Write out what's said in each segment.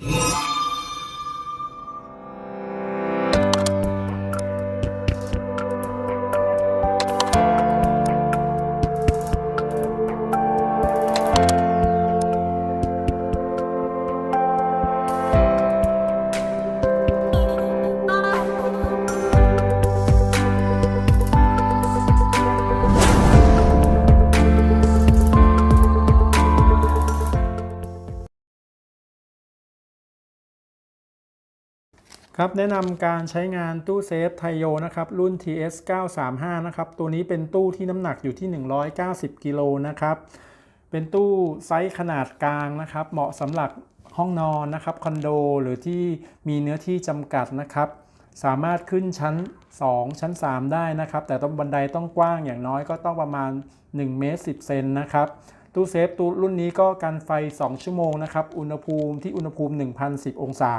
Yeah. ครับแนะนำการใช้งานตู้เซฟไทโยนะครับ รุ่น TS 935นะครับ ตัวนี้เป็นตู้ที่น้ำหนักอยู่ที่ 190 กิโลนะครับ เป็นตู้ไซส์ขนาดกลางนะครับ เหมาะสำหรับห้องนอนนะครับคอนโดหรือที่มีเนื้อที่จำกัดนะครับ สามารถขึ้นชั้น 2 ชั้น 3 ได้นะครับ แต่ต้องบันไดต้องกว้างอย่างน้อยก็ต้องประมาณ1เมตร10เซนนะครับตู้เซฟตู้รุ่นนี้ก็กันไฟ 2 ชั่วโมงนะครับ อุณหภูมิที่อุณหภูมิ 1,010 องศา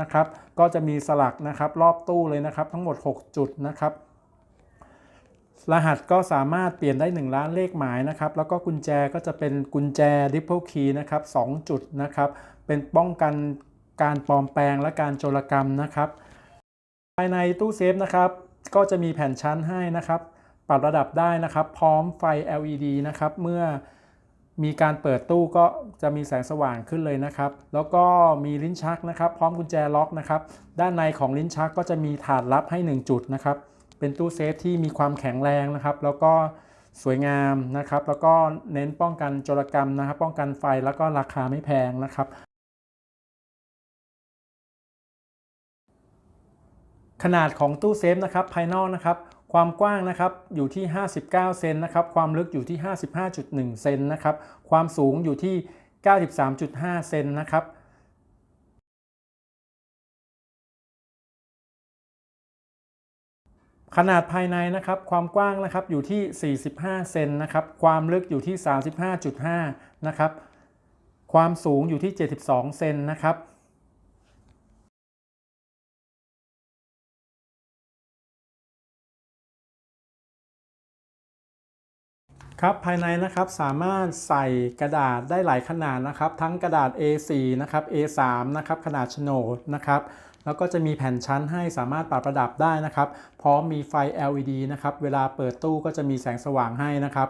นะครับ ก็จะมีสลักนะครับรอบตู้เลยนะครับ ทั้งหมด 6 จุดนะครับ รหัสก็สามารถเปลี่ยนได้ 1 ล้านเลขหมายนะครับ แล้วก็กุญแจก็จะเป็นกุญแจ Triple Key นะครับ2จุดนะครับ เป็นป้องกันการปลอมแปลงและการโจรกรรมนะครับ ภายในตู้เซฟนะครับก็จะมีแผ่นชั้นให้นะครับ ปรับระดับได้นะครับ พร้อมไฟ LED นะครับ เมื่อ มีการเปิดตู้ก็จะมีแสงสว่างขึ้นเลยนะครับ แล้วก็มีลิ้นชักนะครับ พร้อมกุญแจล็อกนะครับ ด้านในของลิ้นชักก็จะมีถาดลับให้ 1 จุดนะครับ เป็นตู้เซฟที่มีความแข็งแรงนะครับ แล้วก็สวยงามนะครับ แล้วก็เน้นป้องกันโจรกรรมนะครับ ป้องกันไฟแล้วก็ราคาไม่แพงนะครับขนาดของตู้เซฟนะครับภายนอกนะครับ ความกว้างนะครับอยู่ที่ 59 เซนนะครับ ความลึกอยู่ที่ 55.1 เซนนะครับ ความสูงอยู่ที่ 93.5 เซนนะครับขนาดภายในนะครับความกว้างนะครับอยู่ที่ 45 เซนนะครับความลึกอยู่ที่ 35.5 นะครับ ความสูงอยู่ที่ 72 เซนนะครับ ครับภายในนะครับสามารถใส่กระดาษได้หลายขนาดนะครับ ทั้งกระดาษ A4 นะครับ A3 นะครับขนาดโฉนดนะครับแล้วก็จะมีแผ่นชั้นให้สามารถปรับระดับได้นะครับ พร้อมมีไฟ LED นะครับ เวลาเปิดตู้ก็จะมีแสงสว่างให้นะครับ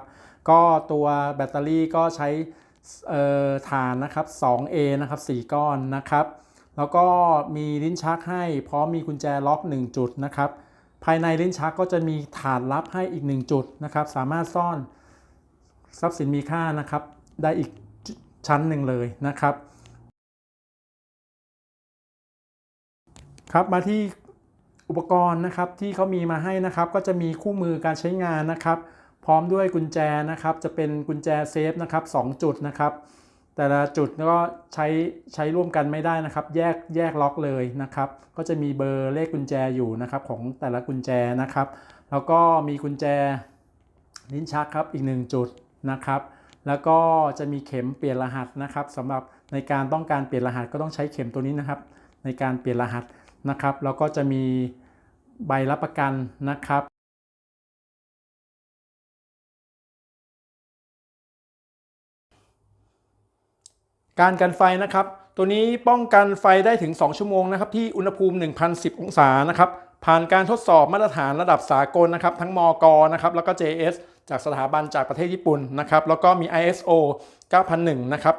ก็ตัวแบตเตอรี่ก็ใช้ฐานนะครับ 2A นะครับ 4 ก้อนนะครับ แล้วก็มีลิ้นชักให้พร้อมมีกุญแจล็อก 1 จุดนะครับ ภายในลิ้นชักก็จะมีฐานลับให้อีก 1 จุดนะครับ สามารถซ่อน ทรัพย์สินมีค่านะครับ ได้อีกชั้นหนึ่งเลยนะครับ ครับมาที่อุปกรณ์นะครับที่เขามีมาให้นะครับ ก็จะมีคู่มือการใช้งานนะครับ พร้อมด้วยกุญแจนะครับ จะเป็นกุญแจเซฟนะครับ2จุดนะครับ แต่ละจุดก็ใช้ใช้ร่วมกันไม่ได้นะครับ แยกแยกล็อกเลยนะครับ ก็จะมีเบอร์เลขกุญแจอยู่นะครับของแต่ละกุญแจนะครับ แล้วก็มีกุญแจลิ้นชักครับอีก 1 จุด นะครับ แล้วก็จะมีเข็มเปลี่ยนรหัสนะครับสำหรับในการต้องการเปลี่ยนรหัสก็ต้องใช้เข็มตัวนี้นะครับ ในการเปลี่ยนรหัสนะครับ แล้วก็จะมีใบรับประกันนะครับการกันไฟนะครับ ตัวนี้ป้องกันไฟได้ถึง 2 ชั่วโมงนะครับที่อุณหภูมิ 1,010 องศานะครับ ผ่านการทดสอบมาตรฐานระดับสากลนะครับ ทั้งมกนะครับแล้วก็ JS จากสถาบันจากประเทศญี่ปุ่นนะครับ แล้วก็มี ISO 9001 นะครับ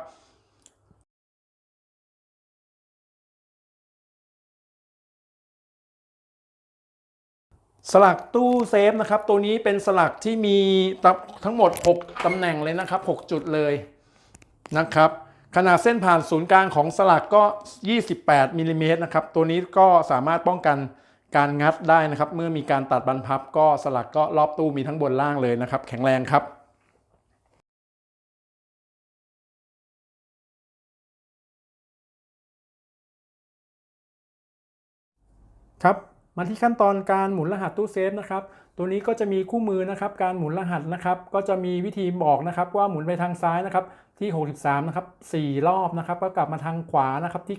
สลักตู้เซฟนะครับตัวนี้เป็นสลักที่มีทั้งหมด 6ตำแหน่งเลยนะครับ 6 จุดเลยนะครับขนาดเส้นผ่านศูนย์กลางของสลักก็ 28มิลลิเมตรนะครับตัวนี้ก็สามารถป้องกัน การงัดได้นะครับ เมื่อมีการตัดบรรพับก็สลักก็รอบตู้มีทั้งบนล่างเลยนะครับ แข็งแรงครับครับมาที่ขั้นตอนการหมุนรหัสตู้เซฟนะครับ ตัวนี้ก็จะมีคู่มือนะครับการหมุนรหัสนะครับ ก็จะมีวิธีบอกนะครับว่าหมุนไปทางซ้ายนะครับที่ 63 นะครับ 4 รอบนะครับ ก็กลับมาทางขวานะครับที่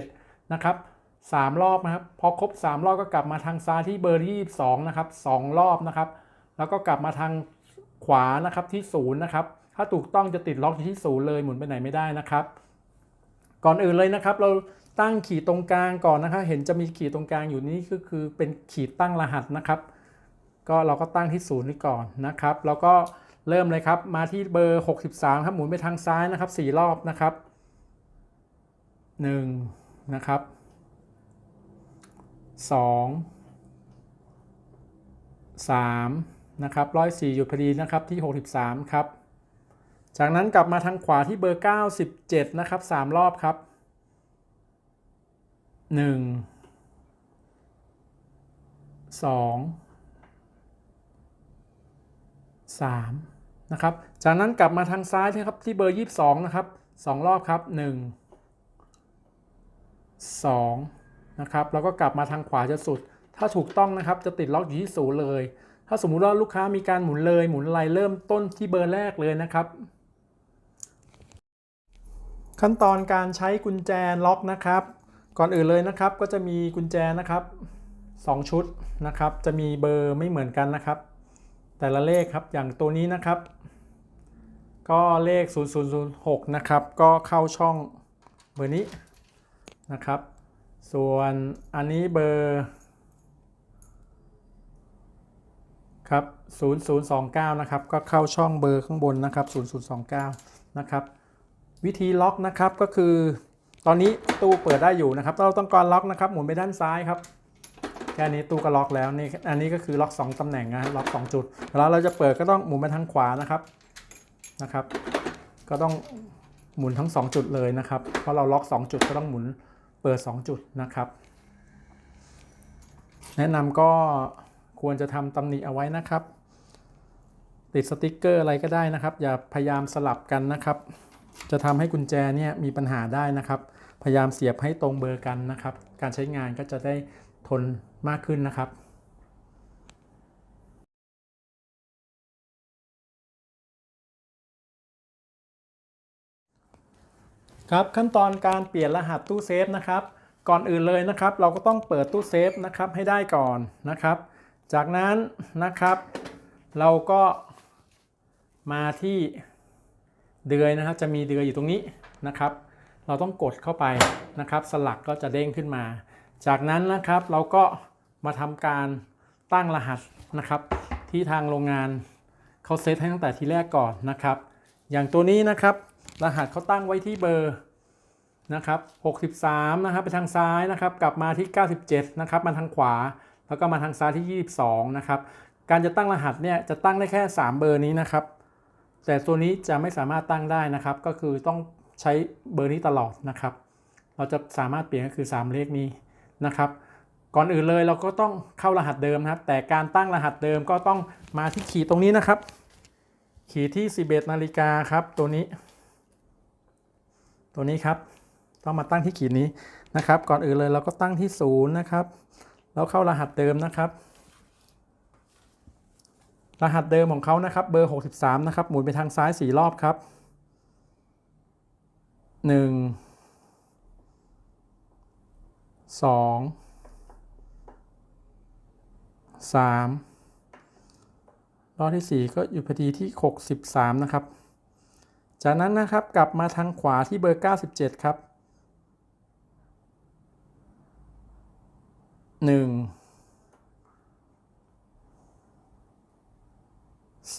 97 นะครับ 3 รอบนะครับ พอครบ 3 รอบก็กลับมาทางซ้ายที่เบอร์ที่22นะครับ2รอบนะครับ แล้วก็กลับมาทางขวานะครับที่0นะครับ ถ้าถูกต้องจะติดล็อกที่0เลยหมุนไปไหนไม่ได้นะครับ ก่อนอื่นเลยนะครับ เราตั้งขีดตรงกลางก่อนนะครับเห็นจะมีขีดตรงกลางอยู่นี่ก็คือเป็นขีดตั้งรหัสนะครับ ก็เราก็ตั้งที่ศูนย์นี่ก่อนนะครับ แล้วก็เริ่มเลยครับ มาที่เบอร์ 63ครับหมุนไปทางซ้ายนะครับ 4 รอบนะครับ 1 นะครับ 2 3นะครับ104อยู่พอดีนะครับที่ 63 ครับ จากนั้นกลับมาทางขวาที่เบอร์ 97 นะครับ 3 รอบครับ 1 2 3นะครับ จากนั้นกลับมาทางซ้ายนะครับที่เบอร์ 22 นะครับ 2 รอบครับ 1 2 นะครับแล้วก็กลับมาทางขวาจะสุด ถ้าถูกต้องนะครับจะติดล็อกอยู่ที่ศูนย์เลย ถ้าสมมุติว่าลูกค้ามีการหมุนเลยหมุนอะไรเริ่มต้นที่เบอร์แรกเลยนะครับ ขั้นตอนการใช้กุญแจล็อกนะครับ ก่อนอื่นเลยนะครับก็จะมีกุญแจนะครับ2 ชุดนะครับ จะมีเบอร์ไม่เหมือนกันนะครับ แต่ละเลขครับอย่างตัวนี้นะครับ ก็เลข 0006 นะครับ ก็เข้าช่องเบอร์นี้นะครับ ส่วนอันนี้เบอร์ครับ0029 นะครับ ก็เข้าช่องเบอร์ข้างบนนะครับ 0029 นะครับ วิธีล็อกนะครับก็คือ ตอนนี้ตู้เปิดได้อยู่นะครับเราต้องการล็อกนะครับ หมุนไปด้านซ้ายครับแค่นี้ตู้ก็ล็อกแล้วนี่อันนี้ก็คือล็อก 2ตำแหน่งนะล็อก 2 จุดเวลาเราจะเปิดก็ต้องหมุนไปทางขวานะครับนะครับ ก็ต้องหมุนทั้ง 2 จุดเลยนะครับเพราะเราล็อก 2 จุดก็ต้องหมุน เปิด 2 จุดนะครับ แนะนำก็ควรจะทำตำหนิเอาไว้นะครับ ติดสติกเกอร์อะไรก็ได้นะครับ อย่าพยายามสลับกันนะครับ จะทำให้กุญแจเนี่ยมีปัญหาได้นะครับ พยายามเสียบให้ตรงเบอร์กันนะครับ การใช้งานก็จะได้ทนมากขึ้นนะครับ ครับขั้นตอนการเปลี่ยนรหัสตู้เซฟนะครับ ก่อนอื่นเลยนะครับ เราก็ต้องเปิดตู้เซฟนะครับให้ได้ก่อนนะครับ จากนั้นนะครับ เราก็มาที่เดือยนะครับ จะมีเดือยอยู่ตรงนี้นะครับ เราต้องกดเข้าไปนะครับ สลักก็จะเด้งขึ้นมา จากนั้นนะครับเราก็มาทำการตั้งรหัสนะครับ ที่ทางโรงงานเขาเซตให้ตั้งแต่ทีแรกก่อนนะครับ อย่างตัวนี้นะครับ รหัสเขาตั้งไว้ที่เบอร์นะครับ63นะครับไปทางซ้ายนะครับกลับมาที่ 97นะครับมาทางขวา แล้วก็มาทางซ้ายที่ 22นะครับการจะตั้งรหัสเนี่ยจะตั้งได้แค่ 3 เบอร์นี้นะครับ แต่ตัวนี้จะไม่สามารถตั้งได้นะครับ ก็คือต้องใช้เบอร์นี้ตลอดนะครับ เราจะสามารถเปลี่ยนก็คือ 3 เลขนี้นะครับ ก่อนอื่นเลยเราก็ต้องเข้ารหัสเดิมนะครับ แต่การตั้งรหัสเดิมก็ต้องมาที่ขีดตรงนี้นะครับ ขีดที่ 11นาฬิกาครับตัวนี้ ตัวนี้ครับ ต้องมาตั้งที่ขีดนี้นะครับ ก่อนอื่นเลยเราก็ตั้งที่ศูนย์นะครับ แล้วเข้ารหัสเดิมนะครับ รหัสเดิมของเขานะครับ เบอร์ 63 นะครับ หมุนไปทางซ้าย 4 รอบครับ 1 2 3รอบที่ 4 ก็อยู่พอดีที่ 63 นะครับ จากนั้นนะครับกลับมาทางขวาที่เบอร์ 97 ครับ 1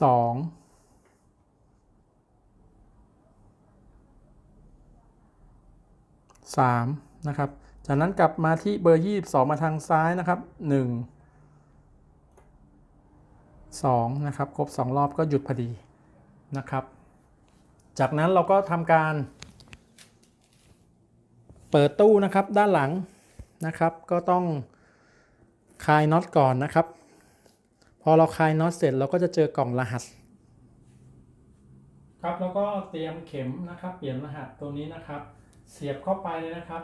สองสามนะครับ จากนั้นกลับมาที่เบอร์ยี่สองมาทางซ้ายนะครับหนึ่งสองนะครับ ครบสองรอบก็หยุดพอดีนะครับ จากนั้นเราก็ทำการ เปิดตู้นะครับด้านหลังนะครับ ก็ต้องคลายน็อตก่อนนะครับ พอเราคลายน็อตเสร็จเราก็จะเจอกล่องรหัส ครับแล้วก็เตรียมเข็มนะครับ เปลี่ยนรหัสตัวนี้นะครับ เสียบเข้าไปเลยนะครับ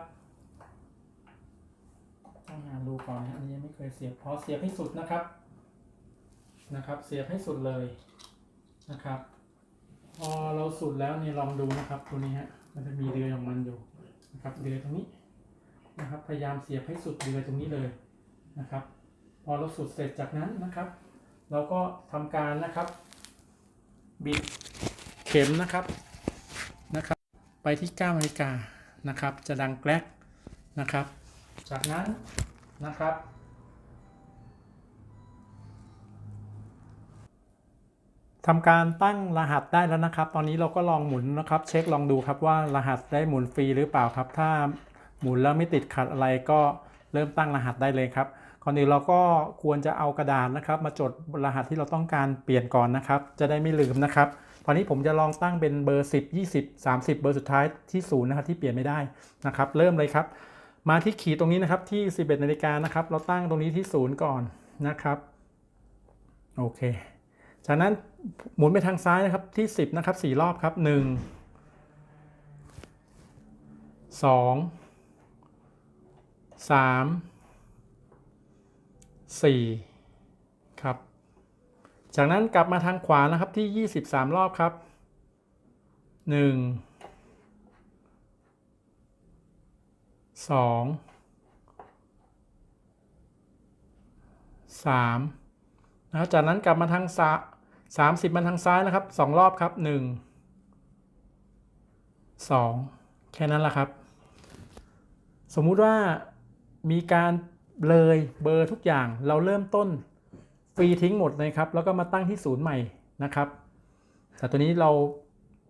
ต้องหาดูก่อนนะอันนี้ยังไม่เคยเสียบพอเสียบให้สุดนะครับนะครับ เสียบให้สุดเลยนะครับ พอเราสุดแล้วเนี่ยลองดูนะครับตัวนี้ฮะมันจะมีเดือยของมันอยู่นะครับเดือยตรงนี้นะครับ พยายามเสียบให้สุดเดือยตรงนี้เลยนะครับ พอเราสุดเสร็จจากนั้นนะครับ เราก็ทำการนะครับ บิดเข็มนะครับนะครับ ไปที่9นาฬิกานะครับ จะดังแกลกนะครับ จากนั้นนะครับ ทำการตั้งรหัสได้แล้วนะครับ ตอนนี้เราก็ลองหมุนนะครับ เช็คลองดูครับว่ารหัสได้หมุนฟรีหรือเปล่าครับ ถ้าหมุนแล้วไม่ติดขัดอะไรก็เริ่มตั้งรหัสได้เลยครับก่อนอื่นเราก็ควรจะเอากระดาษนะครับ มาจดรหัสที่เราต้องการเปลี่ยนก่อนนะครับ จะได้ไม่ลืมนะครับ ตอนนี้ผมจะลองตั้งเป็นเบอร์ 10 20 30 เบอร์สุดท้ายที่ศูนย์นะครับที่เปลี่ยนไม่ได้นะครับ เริ่มเลยครับ มาที่ขีดตรงนี้นะครับที่ 11นาฬิกานะครับ เราตั้งตรงนี้ที่ศูนย์ก่อนนะครับ โอเค จากนั้นหมุนไปทางซ้ายนะครับที่ 10 นะครับ 4 รอบครับ 1 2 3 4 ครับ จากนั้นกลับมาทางขวานะครับที่ 23 รอบครับ 1 2 3นะครับจากนั้นกลับมาทางซ้าย สามสิบมาทางซ้ายนะครับสองรอบครับหนึ่งสองแค่นั้นแหละครับ สมมุติว่ามีการเลยเบอร์ทุกอย่างเราเริ่มต้นฟรีทิ้งหมดเลยครับ แล้วก็มาตั้งที่ศูนย์ใหม่นะครับ แต่ตัวนี้เรา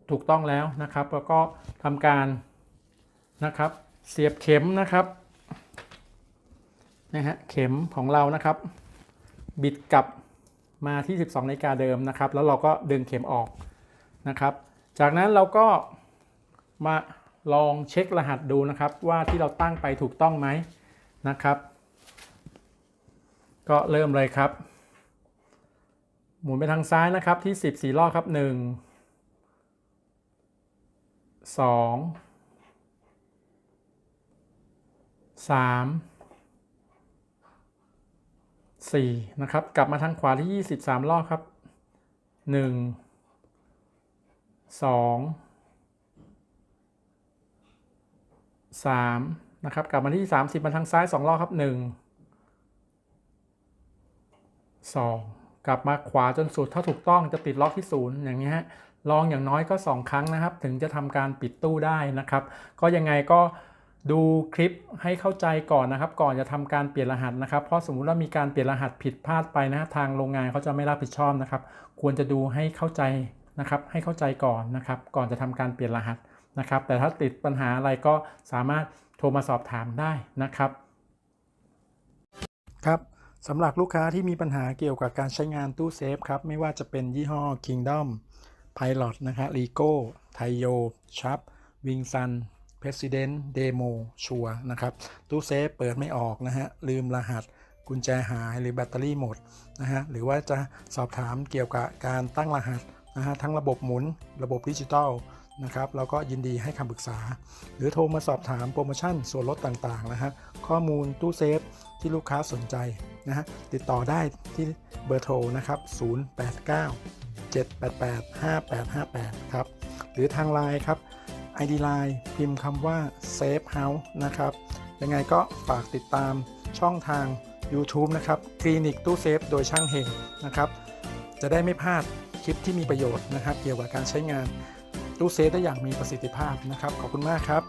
ถูกต้องแล้วนะครับ แล้วก็ทำการนะครับ เสียบเข็มนะครับนะฮะเข็มของเรานะครับ บิดกลับ มาที่ 12นาฬิกาเดิมนะครับ แล้วเราก็ดึงเข็มออกนะครับ จากนั้นเราก็มาลองเช็ครหัสดูนะครับ ว่าที่เราตั้งไปถูกต้องไหมนะครับ ก็เริ่มเลยครับ หมุนไปทางซ้ายนะครับที่ 10 4รอบครับ 1 2 3 4 นะครับ กลับมาทางขวาที่ 23 รอบครับ 1 2 3 นะครับ กลับมาที่ 30 มาทางซ้าย 2 รอบครับ 1 2 กลับมาขวาจนสุดถ้าถูกต้องจะติดล็อกที่ 0 อย่างนี้ฮะลองอย่างน้อยก็ 2 ครั้งนะครับ ถึงจะทำการปิดตู้ได้นะครับ ก็ยังไงก็ ดูคลิปให้เข้าใจก่อนนะครับ ก่อนจะทำการเปลี่ยนรหัสนะครับ เพราะสมมุติว่ามีการเปลี่ยนรหัสผิดพลาดไปนะทางโรงงานเขาจะไม่รับผิดชอบนะครับ ควรจะดูให้เข้าใจนะครับ ให้เข้าใจก่อนนะครับ ก่อนจะทำการเปลี่ยนรหัสนะครับ แต่ถ้าติดปัญหาอะไรก็สามารถโทรมาสอบถามได้นะครับ ครับสำหรับลูกค้าที่มีปัญหาเกี่ยวกับการใช้งานตู้เซฟครับ ไม่ว่าจะเป็นยี่ห้อ Kingdom Pilot นะครับ Rico t a i o Sharp Wingsun President Demo ชัวนะครับ ตู้เซฟเปิดไม่ออกนะฮะ ลืมรหัสกุญแจหายหรือแบตเตอรี่หมดนะฮะ หรือว่าจะสอบถามเกี่ยวกับการตั้งรหัสนะฮะ ทั้งระบบหมุนระบบดิจิตอลนะครับเราก็ยินดีให้คำปรึกษา หรือโทรมาสอบถามโปรโมชั่นส่วนลดต่างๆนะฮะข้อมูลตู้เซฟที่ลูกค้าสนใจนะฮะติดต่อได้ที่เบอร์โทรนะครับ 089 788 5858 ครับ หรือทางไลน์ครับ ID Line พิมพ์คำว่า Safe House นะครับ ยังไงก็ฝากติดตามช่องทาง YouTube นะครับคลินิกตู้เซฟโดยช่างเฮงนะครับ จะได้ไม่พลาดคลิปที่มีประโยชน์นะครับ เกี่ยวกับการใช้งานตู้เซฟได้อย่างมีประสิทธิภาพนะครับ ขอบคุณมากครับ